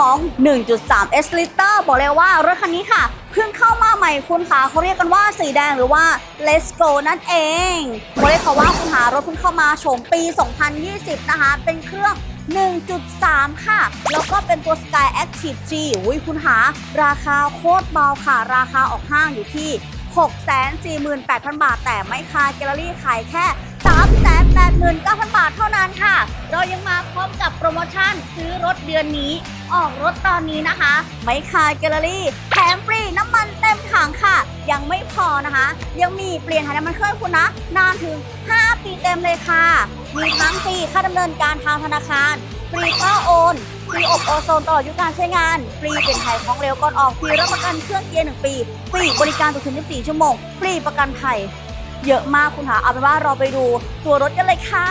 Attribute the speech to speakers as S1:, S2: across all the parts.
S1: 2 1.3 S liter บอกเลยว่ารถคันนี้ค่ะเพิ่งเข้ามาใหม่คุณค่ะเขาเรียกกันว่าสีแดงหรือว่า Let's Go นั่นเองบอกเลยค่ะว่าคุณหารถเพิ่งเข้ามาโฉมปี 2020 นะคะ เป็นเครื่อง 1.3 ค่ะ แล้วก็เป็นตัว Sky Active G อุ้ยคุณหา ราคาโคตรเบาค่ะ ราคาออกห้างอยู่ที่ 648,000 บาท แต่ไม่คาแกลเลอรี่ขายแค่ 389,000 บาทเท่านั้นค่ะ เรายังมาพร้อมกับโปรโมชั่นซื้อรถเดือนนี้ ออกรถตอนนี้นะคะ ไม่คายแกลเลอรี่แถมฟรีน้ำมันเต็มถังค่ะ ยังไม่พอนะคะ ยังมีเปลี่ยนถ่ายน้ำมันเครื่องคุณนะ นานถึง 5 ปีเต็มเลยค่ะ มีทั้งฟรีค่าดำเนินการทางธนาคาร ฟรีค่าโอนฟรีอบโอโซนตลอดอายุการใช้งาน ฟรีเปลี่ยนถ่ายของเร็วก่อนออก ฟรีรับประกันเครื่องเกียร์1ปี ฟรีบริการตรวถึง24ชั่วโมง ฟรีประกันภัย เยอะมากคุณคะเอาเป็นว่าเราไปดูตัวรถกันเลยค่ะ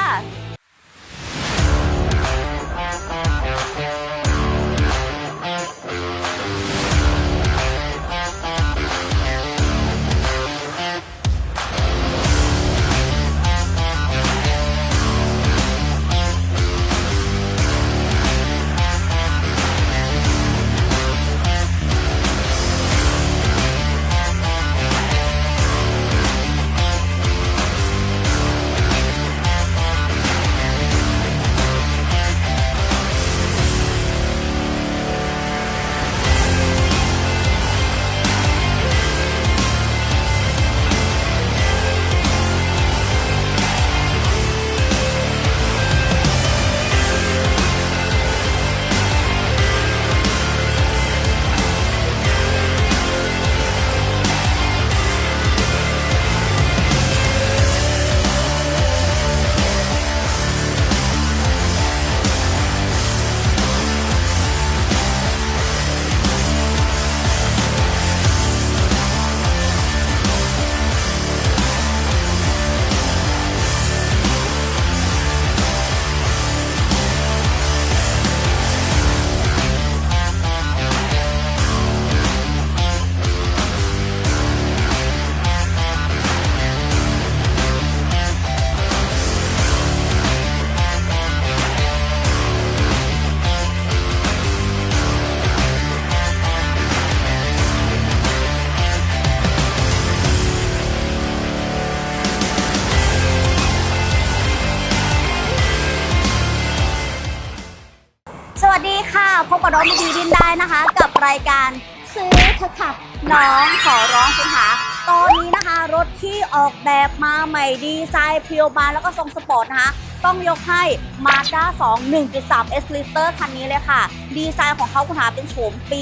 S1: น้องขอร้องคุณหาตอนนี้นะคะรถที่ออกแบบมาใหม่ดีไซน์เพียวบานแล้วก็ทรงสปอร์ตนะคะต้องยกให้ Mazda 2 1.3 S Liter คันนี้เลยค่ะ ดีไซน์ของเขาคุณหาเป็นโฉมปี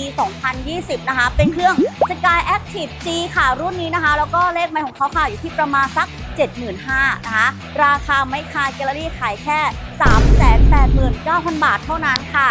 S1: 2020 นะคะ เป็นเครื่อง Sky Active G ค่ะ รุ่นนี้นะคะ แล้วก็เลขไมล์ของเขาค่ะ อยู่ที่ประมาณสัก 75,000นะคะ ราคาไม่คาแกลเลอรี่ขายแค่ 389,000 บาทเท่านั้นค่ะ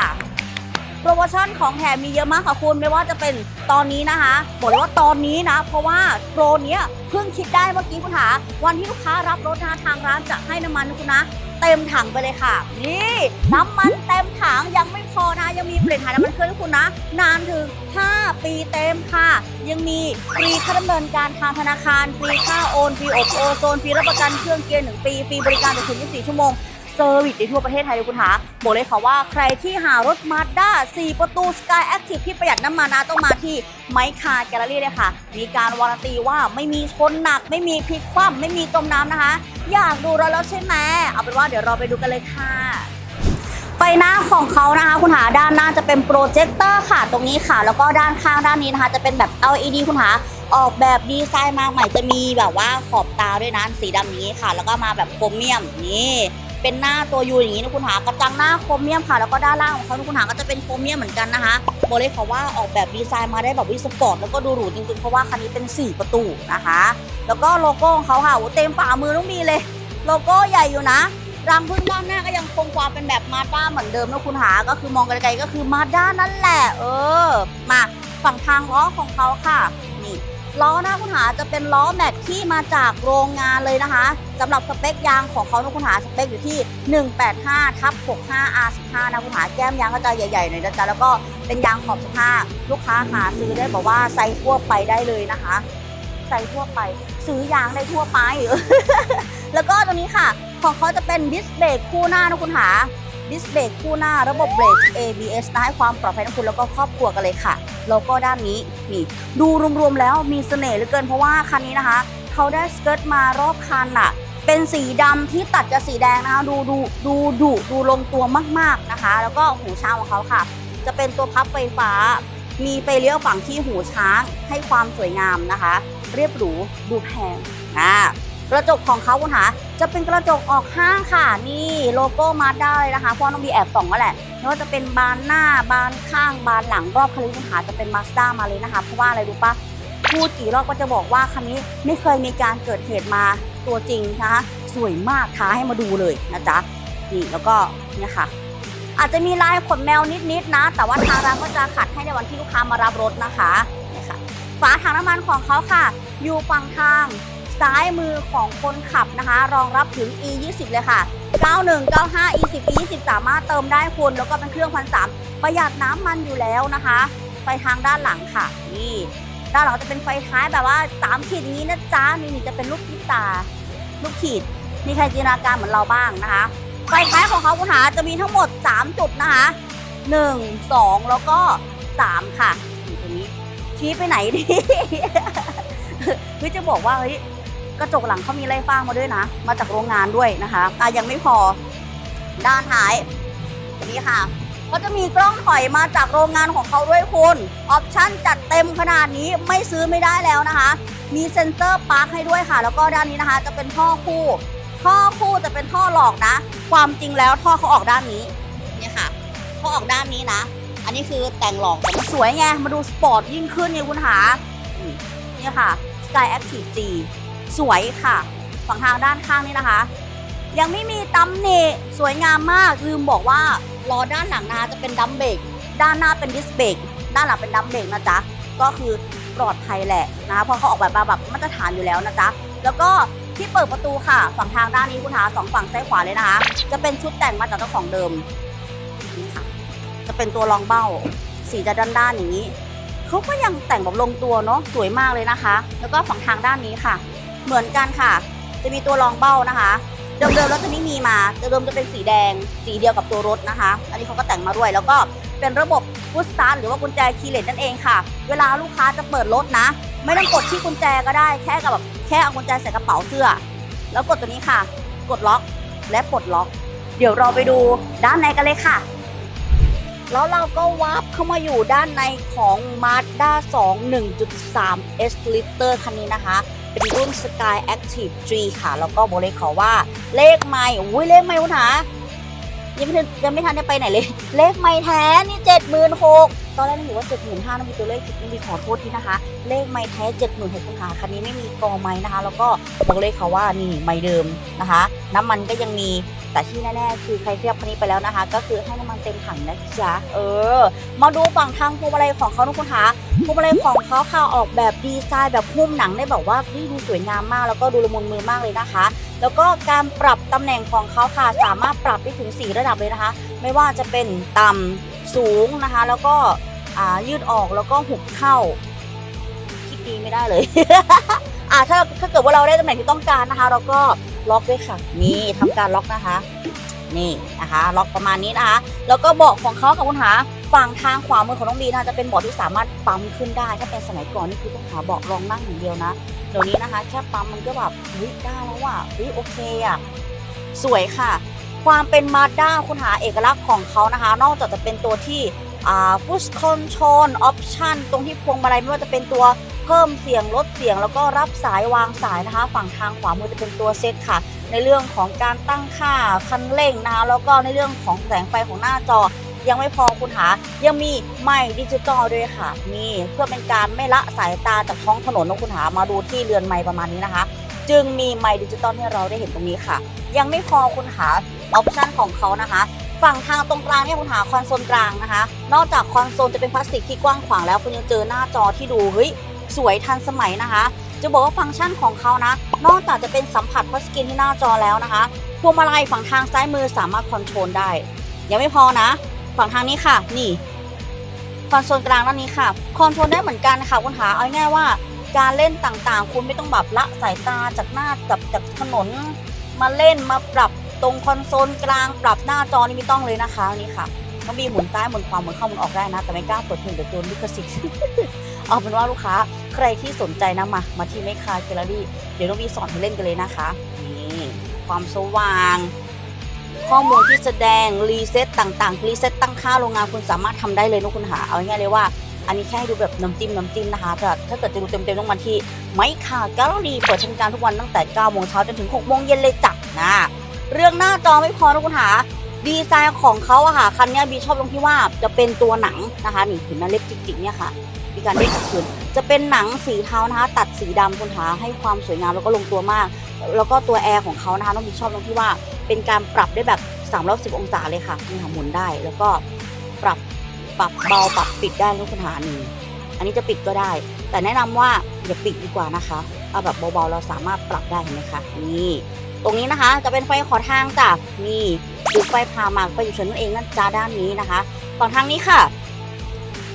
S1: ปรโมชั่นของแถมมีเยอะมากค่ะคุณไม่ว่าจะเป็นตอนนี้นะคะบอกเลยว่าตอนนี้นะ เพราะว่าโปรเนี้ยเพิ่งคิดได้เมื่อกี้คุณหา วันที่ลูกค้ารับรถนะทางร้านจะให้น้ำมันคุณนะเต็มถังไปเลยค่ะ นี่น้ำมันเต็มถังยังไม่พอนะ ยังมีเปลี่ยนถ่ายน้ำมันเครื่องให้คุณนะ นานถึง 5 ปีเต็มค่ะ ยังมีฟรีค่าดำเนินการทางธนาคารฟรีค่าโอนฟรีอบโอโซนฟรีรับประกันเครื่องเกียร์1ปีฟรีบริการตรวจถึง24ชั่วโมง เซอร์วิสในทั่วประเทศไทยเลยคุณหาบอกเลยค่ะว่าใครที่หารถมาด้า4ประตู Sky Active ที่ประหยัดน้ำมันนะต้องมาที่ไมค์คาแกลเลอรี่เลยค่ะ มีการวารันตีว่าไม่มีชนหนัก ไม่มีพลิกคว่ำไม่มีจมน้ำนะคะ อยากดูแล้วแล้วใช่ไหมเอาเป็นว่าเดี๋ยวเราไปดูกันเลยค่ะไฟหน้าของเขานะคะ คุณหาด้านหน้าจะเป็นโปรเจคเตอร์ค่ะตรงนี้ค่ะ แล้วก็ด้านข้างด้านนี้นะคะ จะเป็นแบบ LED คุณหาออกแบบดีไซน์มาใหม่จะมีแบบว่าขอบตาด้วยนะสีดำอย่านี้ค่ะ แล้วก็มาแบบโครเมียมนี่ เป็นหน้าตัวยูอย่างนี้นะคุณหากระจังหน้าโครเมียมค่ะ แล้วก็ด้านล่างของเขานะคุณหาก็จะเป็นโครเมียมเหมือนกันนะคะบอกเลยค่ะว่าออกแบบดีไซน์มาได้แบบวิสปอร์ตแล้วก็ดูหรูจริงๆ เพราะว่าคันนี้เป็น 4 ประตูนะคะ แล้วก็โลโก้ของเขาค่ะเต็มฝ่ามือต้องมีเลย โลโก้ใหญ่อยู่นะรังพึ่งด้านหน้าก็ยังคงความเป็นแบบมาด้าเหมือนเดิมนะคุณหา ก็คือมองไกลๆก็คือมาด้านั่นแหละ เออ มาฝั่งทางล้อของเขาค่ะ ล้อหน้าคุณหาจะเป็นล้อแม็กที่มาจากโรงงานเลยนะคะสำหรับสเปคยางของเขานะคุณหาสเปคอยู่ที่ 185ทับ65 R15 นะคุณหาแก้มยางก็จะใหญ่ๆหน่อยนะจ๊ะแล้วก็เป็นยางขอบ15ลูกค้าหาซื้อได้บอกว่าไซส์ทั่วไปได้เลยนะคะไซส์ทั่วไป ซื้อยางได้ทั่วไป แล้วก็ตัวนี้ค่ะ ของเขาจะเป็นดิสเบรกคู่หน้านะคุณหา ดิสเบรกคู่หน้าระบบเบรก ABS นะให้ความปลอดภัยทั้งคุณแล้วก็ครอบครัวกันเลยค่ะแล้วก็ด้านนี้นี่ดูรวมๆแล้วมีเสน่ห์เหลือเกินเพราะว่าคันนี้นะคะ เขาได้สเกิร์ตมารอบคันอะเป็นสีดำที่ตัดกับสีแดงนะคะดูดูดูดุดูลงตัวมากๆนะคะ แล้วก็หูช้างของเขาค่ะ จะเป็นตัวพับไฟฟ้า มีไฟเลี้ยวฝั่งที่หูช้างให้ความสวยงามนะคะ เรียบหรูดูแพงอ่า กระจกของเขาคุณหาจะเป็นกระจกออกข้างค่ะ นี่โลโก้มาได้นะคะเพราะน้องบีแอบส่องก็แหละไม่ว่าจะเป็นบานหน้าบานข้างบานหลังรอบคันนี้คุณหาจะเป็นมาสด้ามาเลยนะคะเพราะว่าอะไรรู้ปะพูดกี่รอบก็จะบอกว่าคันนี้ไม่เคยมีการเกิดเหตุมาตัวจริงนะคะสวยมากท้าให้มาดูเลยนะจ๊ะนี่แล้วก็เนี่ยค่ะอาจจะมีลายขนแมวนิดๆนะแต่ว่าทางร้านก็จะขัดให้ในวันที่ลูกค้ามารับรถนะคะนี่ค่ะ ฝาถังน้ำมันของเขาค่ะ อยู่ฝั่งทาง ซ้ายมือของคนขับนะคะ รองรับถึง e 2 0เลยค่ะ 91 95 e 10 e 2 0สามารถเติมได้คุณแล้วก็เป็นเครื่องพันสามประหยัดน้ำมันอยู่แล้วนะคะไฟทางด้านหลังค่ะ นี่ ด้านหลังจะเป็นไฟท้ายแบบว่าสามขีดอย่างนี้นะจ๊ะ นี่นี่จะเป็นลูกพิตา ลูกขีด มีใครจินตนาการเหมือนเราบ้างนะคะ ไฟท้ายของเขาคุณหาจะมีทั้งหมด 3 จุดนะคะ 1 2 แล้วก็ 3 ค่ะนี่ตรงนี้ชี้ไปไหนดีเฮ้ยจะบอกว่าเฮ้ย กระจกหลังเขามีไล่ฟ้างมาด้วยนะ มาจากโรงงานด้วยนะคะอะยังไม่พอด้านท้ายนนี้ค่ะเขาจะมีกล้องถอยมาจากโรงงานของเขาด้วยคุณออปชั่นจัดเต็มขนาดนี้ไม่ซื้อไม่ได้แล้วนะคะ มีเซ็นเซอร์ปาร์คให้ด้วยค่ะ แล้วก็ด้านนี้นะคะ จะเป็นท่อคู่ท่อคู่จะเป็นท่อหลอกนะ ความจริงแล้วท่อเขาออกด้านนี้เนี่ยค่ะเขาออกด้านนี้นะ อันนี้คือแต่งหลอกแต่มันสวยไงมาดูสปอร์ตยิ่งขึ้นไงคุณหาเนี่ยค่ะ Sky Active G สวยค่ะฝั่งทางด้านข้างนี่นะคะ ยังไม่มีตำหนิสวยงามมากลืมบอกว่าล้อด้านหลังนะคะจะเป็นดัมเบรกด้านหน้าเป็นดิสเบรกด้านหลังเป็นดัมเบรกนะจ๊ะก็คือปลอดภัยแหละนะคะเพราะเขาออกแบบมาแบบมาตรฐานอยู่แล้วนะจ๊ะแล้วก็ที่เปิดประตูค่ะ ฝั่งทางด้านนี้คุณหาสองฝั่งซ้ายขวาเลยนะคะ จะเป็นชุดแต่งมาจากเจ้าของเดิมนี่ค่ะ จะเป็นตัวรองเบ้า สีจะด้านๆอย่างนี้เขาก็ยังแต่งแบบลงตัวเนาะสวยมากเลยนะคะ แล้วก็ฝั่งทางด้านนี้ค่ะ เหมือนกันค่ะ จะมีตัวรองเบ้านะคะ เดิมๆรถคันนี้มีมาเดิมๆจะเป็นสีแดง สีเดียวกับตัวรถนะคะ อันนี้เขาก็แต่งมาด้วย แล้วก็เป็นระบบพุชสตาร์หรือว่ากุญแจคีย์เลสนั่นเองค่ะ เวลาลูกค้าจะเปิดรถนะ ไม่ต้องกดที่กุญแจก็ได้แค่กับแบบแค่เอากุญแจใส่กระเป๋าเสื้อ แล้วกดตัวนี้ค่ะ กดล็อกและปลดล็อก เดี๋ยวเราไปดูด้านในกันเลยค่ะแล้วเราก็วาร์ปเข้ามาอยู่ด้านในของ Mazda 2 1.3 S Liter คันนี้นะคะ เป็นรุ่น Sky Active G ค่ะ แล้วก็บเลยขอว่าเลขไม่ อุ้ยเลขไม่คุณหายังไม่ทันยังไม่ทันได้ไปไหนเลย เลขไม่แท้นี่เจ็ดหมื่นหกตอนแรกนึกว่าเจ็ดหมื่นห้านะมีตัวเลขผิดนี่มีขอโทษทีนะคะ เลขไม่แท้เจ็ดหมื่นหกคุณหาคันนี้ไม่มีกอไม้นะคะ แล้วก็บอกเลยค่ะว่านี่ไม่เดิมนะคะ น้ำมันก็ยังมีแต่ที่แน่ๆคือใครเทียบคันนี้ไปแล้วนะคะ ก็คือให้น้ำมันเต็มถังนะจ๊ะเออ มาดูฝั่งทางพวงมาลัยของเขาทุกคนคะพวงมาลัยของเขาค่ะออกแบบดีไซน์แบบหุ้มหนังได้แบบว่าดูสวยงามมาก แล้วก็ดูละมุนมือมากเลยนะคะ แล้วก็การปรับตำแหน่งของเขาค่ะสามารถปรับได้ถึง 4 ระดับเลยนะคะ ไม่ว่าจะเป็นต่ำสูงนะคะ แล้วก็อ่ายืดออกแล้วก็หุบเข้า ดีไม่ได้เลย อ่าถ้าถ้าเกิดว่าเราได้ตำแหน่งที่ต้องการนะคะ เราก็ล็อกด้วยค่ะ นี่ทำการล็อกนะคะ นี่นะคะ ล็อกประมาณนี้นะคะ แล้วก็เบาะของเขาค่ะคุณหาฝั่งทางขวามือของน้องบีนะคะจะเป็นเบาะที่สามารถปั๊มขึ้นได้ ถ้าเป็นสมัยก่อนนี่คือต้องหาเบาะรองนั่งอย่างเดียวนะเดี๋ยวนี้นะคะแค่ปั๊มมันก็แบบเฮ้ยได้แล้วว่ะเฮ้ยโอเคอะสวยค่ะ ความเป็นมาด้าคุณหาเอกลักษณ์ของเขานะคะ นอกจากจะเป็นตัวที่ push control option ตรงที่พวงมาลัยไม่ว่าจะเป็นตัว เพิ่มเสียงลดเสียงแล้วก็รับสายวางสายนะคะ ฝั่งทางขวามือจะเป็นตัวเซตค่ะ ในเรื่องของการตั้งค่าคันเร่งนะคะแล้วก็ในเรื่องของแสงไฟของหน้าจอยังไม่พอคุณหา ยังมีไมค์ดิจิตอลด้วยค่ะ นี่เพื่อเป็นการไม่ละสายตาจากท้องถนนนะคุณหามาดูที่เรือนไมค์ประมาณนี้นะคะ จึงมีไมค์ดิจิตอลให้เราได้เห็นตรงนี้ค่ะ ยังไม่พอคุณหาออปชันของเขานะคะ ฝั่งทางตรงกลางเนี่ยคุณหาคอนโซลกลางนะคะ นอกจากคอนโซลจะเป็นพลาสติกที่กว้างขวางแล้วคุณยังเจอหน้าจอที่ดูเฮ้ย สวยทันสมัยนะคะ จะบอกว่าฟังก์ชันของเขานะ นอกจากจะเป็นสัมผัสพัสกินที่หน้าจอแล้วนะคะพวงมาลัยฝั่งทางซ้ายมือสามารถคอนโทรลได้ ยังไม่พอนะ ฝั่งทางนี้ค่ะ นี่คอนโซลกลางด้านนี้ค่ะ คอนโทรลได้เหมือนกันค่ะคุณหาเอาง่ายว่าการเล่นต่างๆ คุณไม่ต้องแบบละสายตาจากหน้ากับจากถนน มาเล่นมาปรับตรงคอนโซลกลางปรับหน้าจอนี่ไม่ต้องเลยนะคะนี่ค่ะน้องบีหมุนซ้ายหมุนขวาหมุนเข้าหมุนออกได้นะ แต่ไม่กล้าเปิดเพลงเดี๋ยวโดนลิขสิทธิ์ เอาเป็นว่าลูกค้าใครที่สนใจนะมา มาที่เมคคาแกลเลอรี่เดี๋ยวน้องบีสอนให้เล่นกันเลยนะคะนี่ความสว่าง ข้อมูลที่แสดงรีเซ็ตต่างๆรีเซ็ตตั้งค่าโรงงานคุณสามารถทำได้เลยนะคุณหาเอาง่ายเลยว่าอันนี้แค่ให้ดูแบบน้ำจิ้มน้ำจิ้มนะคะแต่ถ้าเกิดจะดูเต็มๆต้องวันที่ไมค์ค่ะแกลเลอรี่เปิดทำการทุกวันตั้งแต่9โมงเช้าจนถึง6โมงเย็นเลยจ้ะนะเรื่องหน้าจอไม่พอนะคุณหาดีไซน์ของเขาอะค่ะคันนี้บีชอบตรงที่ว่าจะเป็นตัวหนังนะคะนี่เห็นไหมเล็บจิกๆเนี่ยค่ะ มีการเล็บคืนจะเป็นหนังสีเทานะคะตัดสีดำคุณหาให้ความสวยงามแล้วก็ลงตัวมาก แล้วก็ตัวแอร์ของเขานะคะน้องบีชอบตรงที่ว่า เป็นการปรับได้แบบ310องศาเลยค่ะนี่ค่ะหมุนได้ แล้วก็ปรับปรับเบาปรับปิดได้นะคุณหานี่อันนี้จะปิดก็ได้ แต่แนะนำว่าอย่าปิดดีกว่านะคะเอาแบบเบาๆเราสามารถปรับได้เห็นไหมคะนี่ตรงนี้นะคะจะเป็นไฟขอทางจ้ะนี่ดูไฟพามาไฟอยู่เฉยนั่นเองนั่นจ้าด้านนี้นะคะฝั่งทางนี้ค่ะ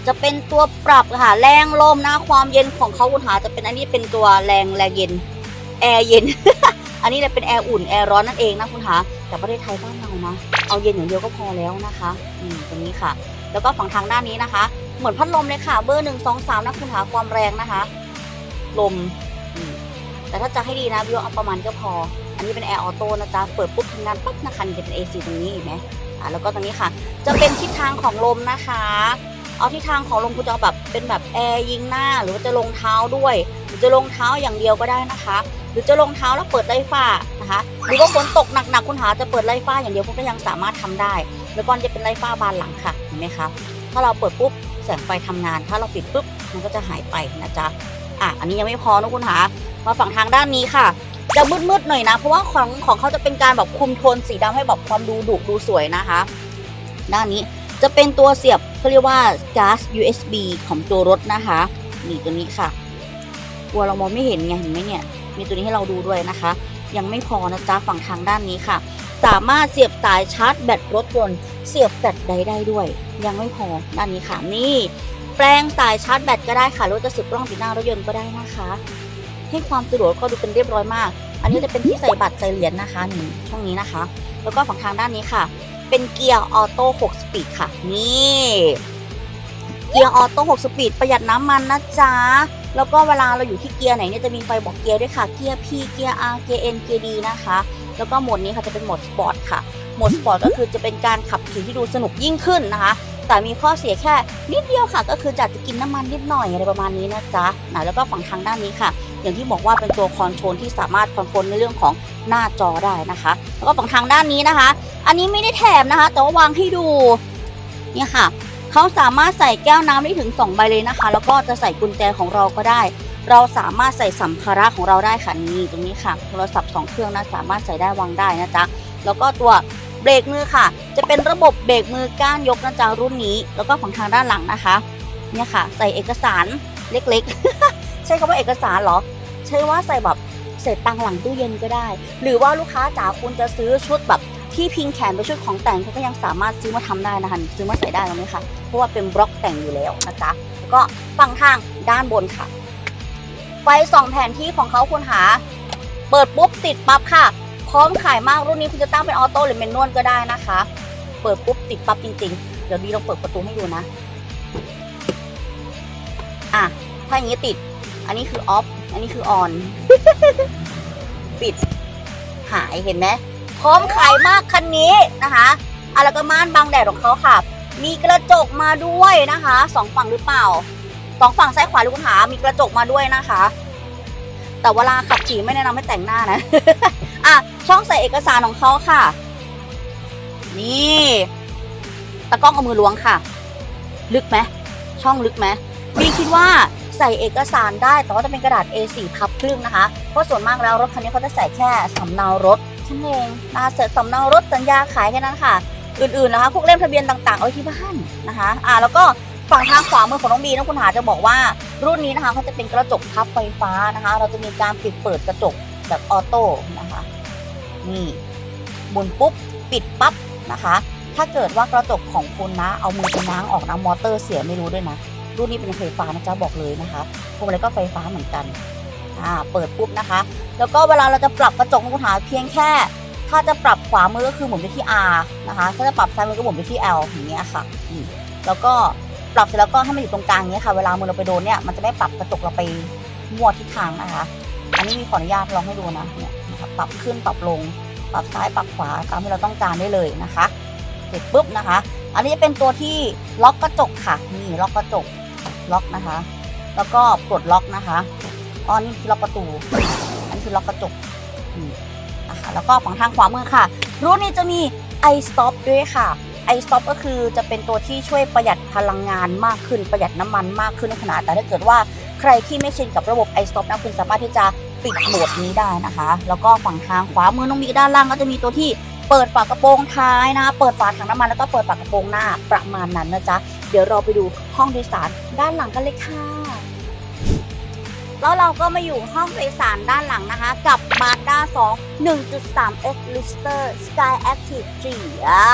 S1: จะเป็นตัวปรับค่ะแรงลมนะความเย็นของเขาคุณหาจะเป็นอันนี้เป็นตัวแรงแรงเย็นแอร์เย็น อันนี้เนี่ยเป็นแอร์อุ่นแอร์ร้อนนั่นเองนะคุณหาแต่ประเทศไทยบ้านเรานะเอาเย็นอย่างเดียวก็พอแล้วนะคะอืมตรงนี้ค่ะ แล้วก็ฝั่งทางด้านนี้นะคะ เหมือนพัดลมเลยค่ะ เบอร์หนึ่งสองสามนะคุณหาความแรงนะคะ ลมมแต่ถ้าจะให้ดีนะวิวเอาประมาณก็พอ อันนี้เป็นแอร์ออโต้นะจ๊ะเปิดปุ๊บทำงานปั๊บนะคะจะเป็น AC ตรงนี้เห็นไหมอ่าแล้วก็ตรงนี้ค่ะ จะเป็นทิศทางของลมนะคะ เอาทิศทางของลมคุณจะเอแบบเป็นแบบแอร์ยิงหน้าหรือว่าจะลงเท้าด้วย หรือจะลงเท้าอย่างเดียวก็ได้นะคะ หรือจะลงเท้าแล้วเปิดไล่ฟ้านะคะ หรือว่าฝนตกหนักๆคุณหาจะเปิดไล่ฟ้าอย่างเดียวคุณก็ยังสามารถทำได้ แล้วก็จะเป็นไล่ฟ้าบานหลังค่ะเห็นไหมคะถ้าเราเปิดปุ๊บแสงไฟทำงาน ถ้าเราปิดปุ๊บมันก็จะหายไปนะจ๊ะอะอันนี้ยังไม่พอนะคุณหามาฝั่งทางด้านนี้ค่ะจะมืดๆหน่อยนะ เพราะว่าของของเขาจะเป็นการแบบคุมโทนสีดำให้แบบความดูดุดูสวยนะคะ ด้านนี้ จะเป็นตัวเสียบเขาเรียกว่าก๊าซ USB ของตัวรถนะคะนี่ตัวนี้ค่ะกลัวเรามองไม่เห็นไงเห็นไหมเนี่ยมีตัวนี้ให้เราดูด้วยนะคะ ยังไม่พอนะจ๊ะฝั่งทางด้านนี้ค่ะ สามารถเสียบสายชาร์จแบตรถยนต์เสียบแบตใดได้ด้วย ยังไม่พอด้านนี้ค่ะนี่แปลงสายชาร์จแบตก็ได้ค่ะรือว่าจะเสียบกล้องติดหน้ารถยนต์ก็ได้นะคะ ให้ความสะดวกก็ดูเป็นเรียบร้อยมาก อันนี้จะเป็นที่ใส่บัตรใส่เหรียญนะคะนี่ช่องนี้นะคะ แล้วก็ฝั่งทางด้านนี้ค่ะ เป็นเกียร์ออโต้6สปีดค่ะ นี่ เกียร์ออโต้6สปีดประหยัดน้ำมันนะจ๊ะ แล้วก็เวลาเราอยู่ที่เกียร์ไหนเนี่ยจะมีไฟบอกเกียร์ด้วยค่ะ เกียร์ P เกียร์ R เกียร์ N เกียร์ D นะคะ แล้วก็โหมดนี้ค่ะจะเป็นโหมดสปอร์ตค่ะ โหมดสปอร์ตก็คือจะเป็นการขับขี่ที่ดูสนุกยิ่งขึ้นนะคะ แต่มีข้อเสียแค่นิดเดียวค่ะ ก็คือจะจะกินน้ำมันนิดหน่อยอะไรประมาณนี้นะจ๊ะนะแล้วก็ฝั่งทางด้านนี้ค่ะ อย่างที่บอกว่าเป็นตัวคอนโทรลที่สามารถคอนโทรลในเรื่องของหน้าจอได้นะคะ แล้วก็ฝั่งทางด้านนี้นะคะ อันนี้ไม่ได้แถมนะคะ แต่ว่าวางให้ดูเนี่ยค่ะเขาสามารถใส่แก้วน้ำได้ถึง 2 ใบเลยนะคะ แล้วก็จะใส่กุญแจของเราก็ได้ เราสามารถใส่สัมภาระของเราได้ค่ะนี่ตรงนี้ค่ะโทรศัพท์สองเครื่องนะสามารถใส่ได้วางได้นะจ๊ะแล้วก็ตัว เบรกมือค่ะ จะเป็นระบบเบรกมือก้านยกนะจ๊ะรุ่นนี้ แล้วก็ฝั่งทางด้านหลังนะคะเนี่ยค่ะ ใส่เอกสารเล็กๆ ใช้คำว่าเอกสารเหรอ ใช่ว่าใส่แบบเศษตังหลังตู้เย็นก็ได้ หรือว่าลูกค้าจ๋าคุณจะซื้อชุดแบบที่พิงแขนเป็นชุดของแต่งเขาก็ยังสามารถซื้อมาทำได้นะคะซื้อมาใส่ได้แล้วไหมคะเพราะว่าเป็นบล็อกแต่งอยู่แล้วนะจ๊ะแล้วก็ฝั่งทางด้านบนค่ะ ไฟสองแผนที่ของเขาคุณหา เปิดปุ๊บติดปั๊บค่ะ พร้อมขายมากรุ่นนี้คุณจะตั้งเป็นออโต้หรือเมนนวลก็ได้นะคะ เปิดปุ๊บติดปั๊บจริงๆ เดี๋ยวดีลองเปิดประตูให้ดูนะ อะ ถ้าอย่างนี้ติด อันนี้คือออฟ อันนี้คือออน ปิด หายเห็นไหมพร้อมขายมากคันนี้นะคะอะแล้วก็ม่านบังแดดของเขาค่ะ มีกระจกมาด้วยนะคะสองฝั่งหรือเปล่าสองฝั่งซ้ายขวาหรือคุณหามีกระจกมาด้วยนะคะ แต่เวลาขับขี่ไม่แนะนำให้แต่งหน้านะ อะช่องใส่เอกสารของเขาค่ะ นี่ตะกล้องเอามือล้วงค่ะ ลึกไหมช่องลึกไหมบีคิดว่าใส่เอกสารได้แต่ว่าจะเป็นกระดาษ A4 พับครึ่งนะคะ เพราะส่วนมากแล้วรถคันนี้เขาจะใส่แค่สำเนารถฉันเองนะเสร็จสำเนารถสัญญาขายแค่นั้นค่ะ อื่นๆนะคะพวกเล่มทะเบียนต่างๆ เอาไว้ที่บ้านนะคะ อ่าแล้วก็ ฝั่งทางขวามือของน้องบีนะคุณหาจะบอกว่า รุ่นนี้นะคะเขาจะเป็นกระจกพับไฟฟ้านะคะ เราจะมีการปิดเปิดกระจกแบบออโต้นะคะนี่หมุนปุ๊บปิดปั๊บนะคะ ถ้าเกิดว่ากระจกของคุณนะ เอามือไปง้างออกนะมอเตอร์เสียไม่รู้ด้วยนะ รุ่นนี้เป็นไฟฟ้านะจ๊ะบอกเลยนะคะพวกอะไรก็ไฟฟ้าเหมือนกันอ่าเปิดปุ๊บนะคะ แล้วก็เวลาเราจะปรับกระจกของคุณหาเพียงแค่ ถ้าจะปรับขวามือก็คือหมุนไปที่ R นะคะ ถ้าจะปรับซ้ายมือก็หมุนไปที่ L อย่างเงี้ยค่ะแล้วก็ ปรับเสร็จแล้วก็ให้มันอยู่ตรงกลางอย่างเงี้ยค่ะ เวลามือเราไปโดนเนี่ยมันจะไม่ปรับกระจกเราไปมั่วทิศทางนะคะ อันนี้มีขออนุญาตลองให้ดูนะเนี่ยนะคะปรับขึ้นปรับลง ปรับซ้ายปรับขวาตามที่เราต้องการได้เลยนะคะ เสร็จปุ๊บนะคะ อันนี้จะเป็นตัวที่ล็อกกระจกค่ะนี่ล็อกกระจกล็อกนะคะ แล้วก็ปลดล็อกนะคะอ๋อนี่คือล็อกประตู อันนี้คือล็อกกระจกอืมนะคะแล้วก็ฝั่งทางขวามือค่ะ รุ่นนี้จะมี i stop ด้วยค่ะ i stop ก็คือจะเป็นตัวที่ช่วยประหยัดพลังงานมากขึ้นประหยัดน้ำมันมากขึ้นในขณะแต่ถ้าเกิดว่าใครที่ไม่ชินกับระบบ i stop นะคุณสามารถที่จะปิดโหมดนี้ได้นะคะ แล้วก็ฝั่งทางขวามือน้องมีด้านล่างก็จะมีตัวที่เปิดฝากระโปรงท้ายนะ เปิดฝาถังน้ำมันแล้วก็เปิดฝากระโปรงหน้าประมาณนั้นนะจ๊ะ เดี๋ยวเราไปดูห้องโดยสารด้านหลังกันเลยค่ะ แล้วเราก็มาอยู่ห้องโดยสารด้านหลังนะคะ กับ Mazda 2 1.3 X Lister Sky Active G อ่า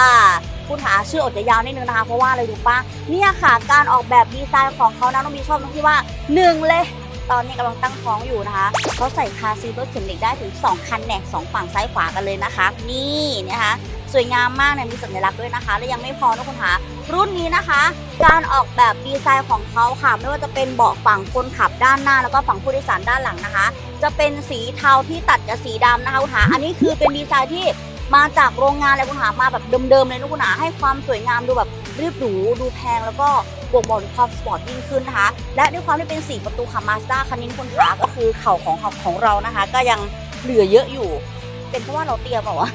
S1: คุณหาชื่ออดจะยาวนิดนึงนะคะ เพราะว่าอะไรรู้ปะเนี่ยค่ะ การออกแบบดีไซน์ของเขานะน้องมีชอบตรงที่ว่า1เลยตอนนี้กำลังตั้งท้องอยู่นะคะ เขาใส่คาซีรถเข็นเด็กได้ถึง 2 คันแหนกสองฝั่งซ้ายขวากันเลยนะคะ นี่นะคะ สวยงามมากเนี่ยมีสัญลักษณ์ด้วยนะคะ และยังไม่พอนะคุณหารุ่นนี้นะคะ การออกแบบดีไซน์ของเขาค่ะ ไม่ว่าจะเป็นเบาะฝั่งคนขับด้านหน้า แล้วก็ฝั่งผู้โดยสารด้านหลังนะคะ จะเป็นสีเทาที่ตัดกับสีดำนะคะคุณหาอันนี้คือเป็นดีไซน์ที่ มาจากโรงงานเลยคุณหามาแบบเดิมๆเลยนะคุณหาให้ความสวยงามดูแบบเรียบหรูดูแพงแล้วก็บ่งบอกถึงความสปอร์ตยิ่งขึ้นนะคะ และด้วยความที่เป็นสีประตูขับมาสด้าคันนี้คุณหาก็คือเข่าของของเรานะคะ ก็ยังเหลือเยอะอยู่ เป็นเพราะว่าเราเตรียมเปล่าวะ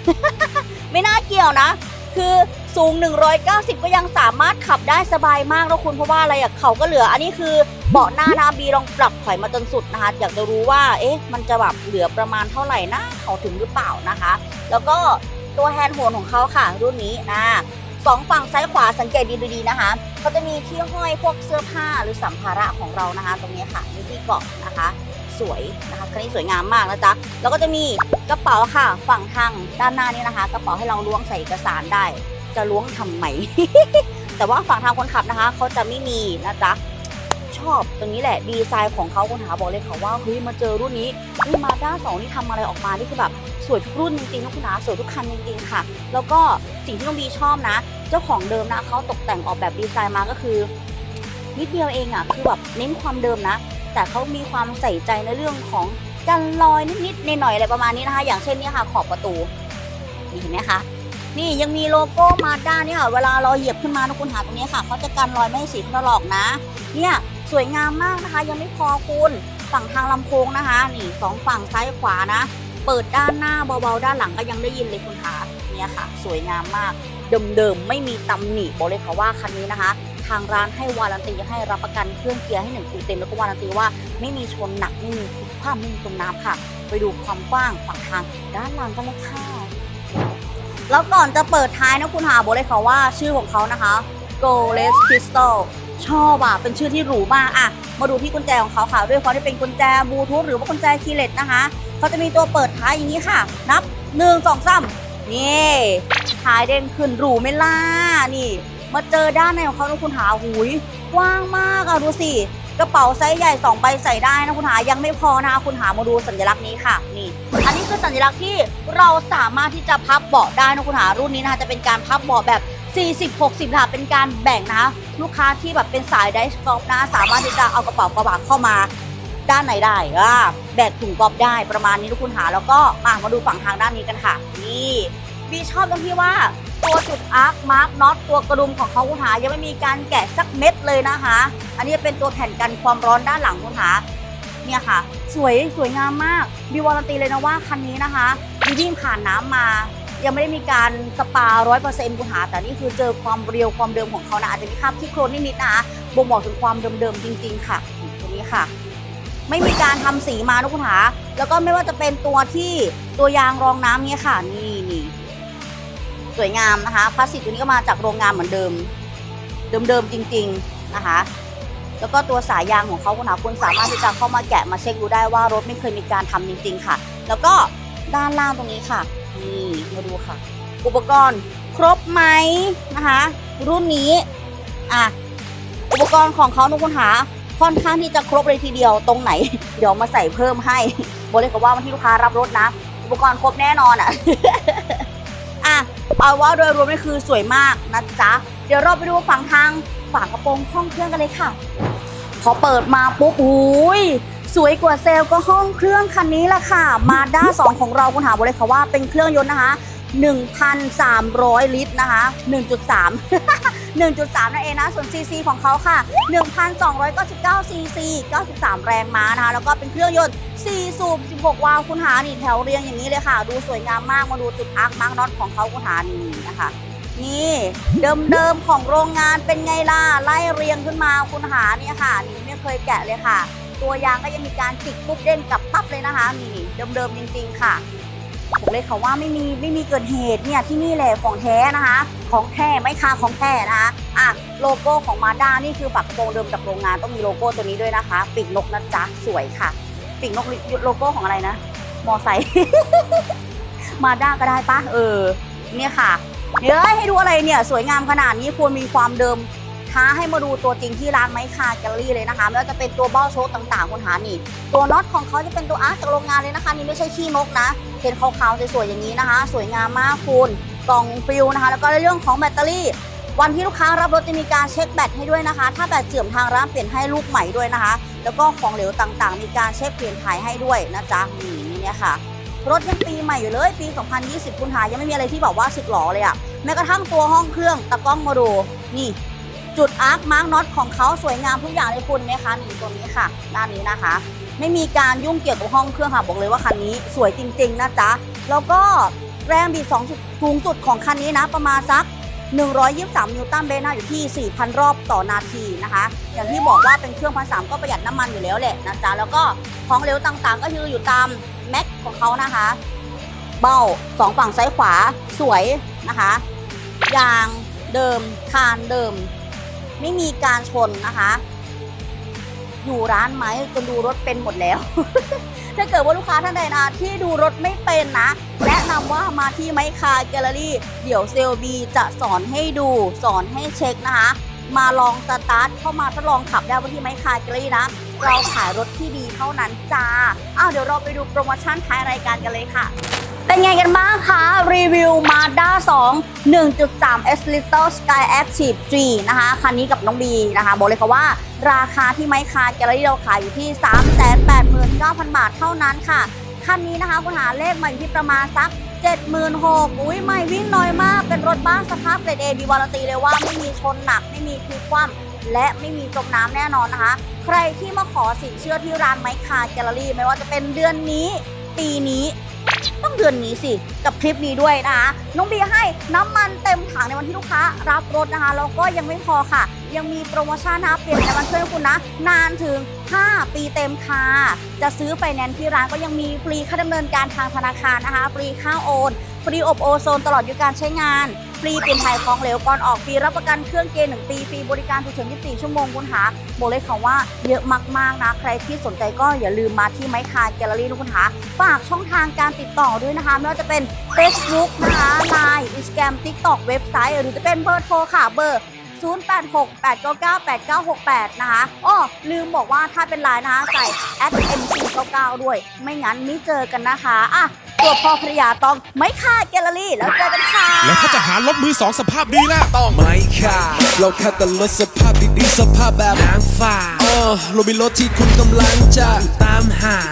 S1: ไม่น่าเกี่ยวนะ คือสูง 190 ก็ยังสามารถขับได้สบายมากนะคุณเพราะว่าอะไรอะเขาก็เหลือ อันนี้คือเบาะหน้านะบีลองปรับถอยมาจนสุดนะคะ อยากจะรู้ว่า เอ๊ะ มันจะแบบเหลือประมาณเท่าไหร่นะเขาถึงหรือเปล่านะคะ แล้วก็ตัวแฮนด์โฮนของเขาค่ะ รุ่นนี้นะสองฝั่งซ้ายขวาสังเกตดีๆนะคะเขาจะมีที่ห้อยพวกเสื้อผ้าหรือสัมภาระของเรานะคะ ตรงนี้ค่ะมีที่เกาะนะคะ สวยนะคะคันนี้สวยงามมากนะจ๊ะแล้วก็จะมีกระเป๋าค่ะ ฝั่งทางด้านหน้านี้นะคะ กระเป๋าให้เราล้วงใส่เอกสารได้ จะล้วงทำไมแต่ว่าฝั่งทางคนขับนะคะเขาจะไม่มีนะจ๊ะชอบตรงนี้แหละดีไซน์ของเขาคุณหาบอกเลยค่ะว่าเฮ้ยมาเจอรุ่นนี้เฮ้ยมาด้าสองนี่ทำอะไรออกมานี่คือแบบ สวยทุกรุ่นจริงๆนะคุณหาสวยทุกคันจริงๆค่ะ แล้วก็สิ่งที่น้องบีชอบนะ เจ้าของเดิมนะเขาตกแต่งออกแบบดีไซน์มาก็คือนิดเดียวเองอะคือแบบเน้นความเดิมนะ แต่เขามีความใส่ใจในเรื่องของกันรอยนิดๆในหน่อยอะไรประมาณนี้นะคะ อย่างเช่นนี่ค่ะขอบประตูนี่เห็นไหมคะนี่ยังมีโลโก้มาด้านี่ค่ะ เวลาเราเหยียบขึ้นมานะคุณหาตรงนี้ค่ะเขาจะกันรอยไม่ให้สีถลอกนะ เนี่ยสวยงามมากนะคะ ยังไม่พอคุณฝั่งทางลำโพงนะคะ นี่สองฝั่งซ้ายขวานะ เปิดด้านหน้าเบาๆ ด้านหลังก็ยังได้ยินเลยคุณขาเนี่ยค่ะ สวยงามมากเดิมๆไม่มีตำหนิบอกเลยค่ะว่าคันนี้นะคะ ทางร้านให้วารันตีให้รับประกันเครื่องเกียร์ให้หนึ่งปีเต็มแล้วก็วารันตีว่าไม่มีชนหนักไม่มีพลิกคว่ำไม่มีจมน้ำค่ะ ไปดูความกว้างฝั่งทางด้านหลังกันเลยค่ะแล้วก่อนจะเปิดท้ายนะคุณหาบอกเลยค่ะว่าชื่อของเขานะคะ g o l e s Crystal ชอบอะเป็นชื่อที่หรูมากอะมาดูที่กุญแจของเขาค่ะ ด้วยความที่เป็นกุญแจบลูทูธหรือว่ากุญแจคีย์เลสนะคะเขาจะมีตัวเปิดท้ายอย่างนี้ค่ะ นับ1 2 3นี่ท้ายเด้งขึ้นหรูไม่ล่ะนี่ มาเจอด้านในของเขานะคุณหาหุยกว้างมากอะดูสิกระเป๋าไซส์ใหญ่2ใบใส่ได้นะคุณหายังไม่พอนะคะคุณหามาดูสัญลักษณ์นี้ค่ะนี่ อันนี้คือสัญลักษณ์ที่เราสามารถที่จะพับเบาะได้นะคุณหารุ่นนี้นะคะจะเป็นการพับเบาะแบบ 40-60ค่ะเป็นการแบ่งนะคะ ลูกค้าที่แบบเป็นสายไดสกอฟนะ สามารถที่จะเอากระเป๋ากระบะเข้ามาด้านไหนได้อ่าแบกถุงกอล์ฟได้ประมาณนี้ทุกคุณหาแล้วก็มามาดูฝั่งทางด้านนี้กันค่ะ นี่บีชอบตรงที่ว่าตัวจุดอาร์คมาร์กน็อตตัวกระดุมของเขาคุณหายังไม่มีการแกะสักเม็ดเลยนะคะ อันนี้เป็นตัวแผ่นกันความร้อนด้านหลังคุณหาเนี่ยค่ะ สวยสวยงามมากบีวารันตีเลยนะว่าคันนี้นะคะบีวิ่งผ่านน้ำมา ยังไม่ได้มีการสปาร้อยเปอร์เซ็นต์คุณหา แต่นี่คือเจอความเรียวความเดิมของเขานะอาจจะมีคราบที่โครนนิดๆนะคะบ่งบอกถึงความเดิมๆจริง ๆ ค่ะตัวนี้ค่ะ ไม่มีการทำสีมานะคุณหา แล้วก็ไม่ว่าจะเป็นตัวที่ตัวยางรองน้ำเนี่ยค่ะ นี่นี่สวยงามนะคะพลาสติกตัวนี้ก็มาจากโรงงานเหมือนเดิม เดิมๆจริง ๆนะคะแล้วก็ตัวสายยางของเขาคุณหาคุณสามารถที่จะเข้ามาแกะมาเช็คดูได้ว่ารถไม่เคยมีการทำจริง ๆ ค่ะ แล้วก็ด้านล่างตรงนี้ค่ะ นี่มาดูค่ะ อุปกรณ์ครบไหมนะคะ รุ่นนี้อะอุปกรณ์ของเขาทุกคนหาค่อนข้างที่จะครบเลยทีเดียวตรงไหน เดี๋ยวมาใส่เพิ่มให้บอกเลยค่ะว่าวันที่ลูกค้ารับรถนะ อุปกรณ์ครบแน่นอนอะอะเอาว่าโดยรวมนี่คือสวยมากนะจ๊ะ เดี๋ยวเราไปดูฝั่งทางฝากระโปรงห้องเครื่องกันเลยค่ะ พอเปิดมาปุ๊บอุ้ย สวยกว่าเซลล์ก็ห้องเครื่องคันนี้ละค่ะมาด้า2ของเราคุณหาบอกเลยค่ะว่าเป็นเครื่องยนต์นะคะ 1,300 ลิตรนะคะ 1.3 1.3 นั่นเองนะ ส่วน CC ของเขาค่ะ 1,299 CC 93 แรงม้านะคะ แล้วก็เป็นเครื่องยนต์ 4 สูบ 16 วาล์วคุณหานี่แถวเรียงอย่างนี้เลยค่ะ ดูสวยงามมาก มาดูจุดอาร์คมาร์กน็อตของเขาคุณหานี่นะคะ นี่ เดิมๆของโรงงานเป็นไงล่ะ ไล่เรียงขึ้นมาคุณหาเนี่ยค่ะ นี่ไม่เคยแกะเลยค่ะ ตัวยางก็ยังมีการจิกปุ๊บเด้งกลับปั๊บเลยนะคะนี่เดิมๆจริง ๆ ค่ะผมเลยค่ะว่าไม่มีไม่มีเกิดเหตุเนี่ยที่นี่แหละของแท้นะคะ ของแท้ไม่ค่ะของแท้นะคะอะโลโก้ของมาด้านี่คือปักกระโปรงเดิมจากโรงงานต้องมีโลโก้ตัวนี้ด้วยนะคะปีกนกนะจ๊ะสวยค่ะปีกนกโลโก้ของอะไรนะ มอไซค์มาด้าก็ได้ปะเออ เนี่ยค่ะเดี๋ยให้ดูอะไรเนี่ย สวยงามขนาดนี้ควรมีความเดิม ท้าให้มาดูตัวจริงที่ร้านไม้คาแกลเลอรี่เลยนะคะไม่ว่าจะเป็นตัวเบ้าโชคต่างๆคุณหานี่ ตัวน็อตของเขาจะเป็นตัวอาร์ตจากโรงงานเลยนะคะนี่ไม่ใช่ขี้นกนะเห็นขาวๆสวยๆอย่างนี้นะคะ สวยงามมากคุณกล่องฟิลนะคะ แล้วก็ในเรื่องของแบตเตอรี่ วันที่ลูกค้ารับรถจะมีการเช็คแบตให้ด้วยนะคะ ถ้าแบตเสื่อมทางร้านเปลี่ยนให้ลูกใหม่ด้วยนะคะ แล้วก็ของเหลวต่างๆ มีการเช็คเปลี่ยนถ่ายให้ด้วยนะจ๊ะนี่เนี่ยค่ะรถยังปีใหม่อยู่เลยปี 2020 คุณหายังไม่มีอะไรที่บอกว่าสึกหรอเลยอะแม้กระทั่งตัวห้องเครื่องตะกล้องมาดูนี่ จุดอาร์คมาร์กน็อตของเขาสวยงามทุกอย่างเลยคุณไหมคะนี่ตัวนี้ค่ะ ด้านนี้นะคะ ไม่มีการยุ่งเกี่ยวกับห้องเครื่องค่ะบอกเลยว่าคันนี้สวยจริง ๆ นะจ๊ะ แล้วก็แรงบีบ2สูงสุดของคันนี้นะ ประมาณสัก 123 นิวตันเบสนะอยู่ที่ 4,000 รอบต่อนาทีนะคะ อย่างที่บอกว่าเป็นเครื่องพันสามก็ประหยัดน้ำมันอยู่แล้วแหละนะจ๊ะแล้วก็ของเหลวต่างๆ ก็คืออยู่ตามแม็กของเขานะคะ เบ้าสองฝั่งซ้ายขวาสวยนะคะยางเดิมคานเดิม ไม่มีการชนนะคะ อยู่ร้านไหมจนดูรถเป็นหมดแล้ว ถ้าเกิดว่าลูกค้าท่านใดนะที่ดูรถไม่เป็นนะ แนะนำว่ามาที่ไมคาแกลเลอรี่ เดี๋ยวเซลบีจะสอนให้ดูสอนให้เช็คนะคะ มาลองสตาร์ทเข้ามาทดลองขับได้ที่ไมคาแกลเลอรี่นะ เราขายรถที่ดีเท่านั้นจ้าอ้าวเดี๋ยวเราไปดูโปรโมชั่นท้ายรายการกันเลยค่ะ เป็นไงกันบ้างคะ รีวิว Mazda 2 1.3 S Little Sky Active G นะคะ คันนี้กับน้องบีนะคะ บอกเลยค่ะว่าราคาที่ไมคาแกลเลอรี่เราขายอยู่ที่ 389,000 บาทเท่านั้นค่ะ คันนี้นะคะคุณหาเลขมาอยู่ที่ประมาณสัก76,000อุ้ยไม่วิ่งน้อยมาก เป็นรถบ้านสภาพเกรดเอดีวารันตีเลยว่าไม่มีชนหนักไม่มีพลิกคว่ำ และไม่มีจมน้ำแน่นอนนะคะ ใครที่มาขอสินเชื่อที่ร้านไมคาแกลเลอรี่ไม่ว่าจะเป็นเดือนนี้ ปีนี้ต้องเดือนนี้สิ กับคลิปนี้ด้วยนะคะน้องบีให้น้ำมันเต็มถังในวันที่ลูกค้ารับรถนะคะแล้วก็ยังไม่พอค่ะ ยังมีโปรโมชั่นนะเปลี่ยนในวันเพื่อนคุณนะ นานถึง 5 ปีเต็มค่ะ จะซื้อไฟแนนซ์ที่ร้านก็ยังมีฟรีค่าดำเนินการทางธนาคารนะคะฟรีค่าโอน ฟรีอบโอโซนตลอดอายุการใช้งาน ฟรีเปลี่ยนถ่ายของเหลวก่อนออกฟรีรับประกันเครื่องเกณฑ์หนึ่งปีฟรีบริการฉุกเฉิน24 ชั่วโมงคุณหาบอกเลยค่ะว่าเยอะมากๆนะ ใครที่สนใจก็อย่าลืมมาที่ไมคาแกลเลอรี่นะคุณหาฝากช่องทางการติดต่อด้วยนะคะ ไม่ว่าจะเป็น Facebook นะคะ Line Instagram TikTok เว็บไซต์ หรือจะเป็นเบอร์โทรค่ะเบอร์0868998968 นะคะอ้อลืมบอกว่าถ้าเป็นไลน์นะคะใส่ @mc99 ด้วย ไม่งั้นไม่เจอกันนะคะ อะ ตัวพ่อภรรยาต้องไม่ค่าแกลเลอรี่แล้วเจอกันค่ะ
S2: แล้วถ้าจะหารถมือสองสภาพดีล่ะ ต้อง
S3: ไม่ค่ะ เราแค่แต่รถสภาพดีๆสภาพแบบนางฟ้าเออเรามีรถที่คุณกำลังจะตามหา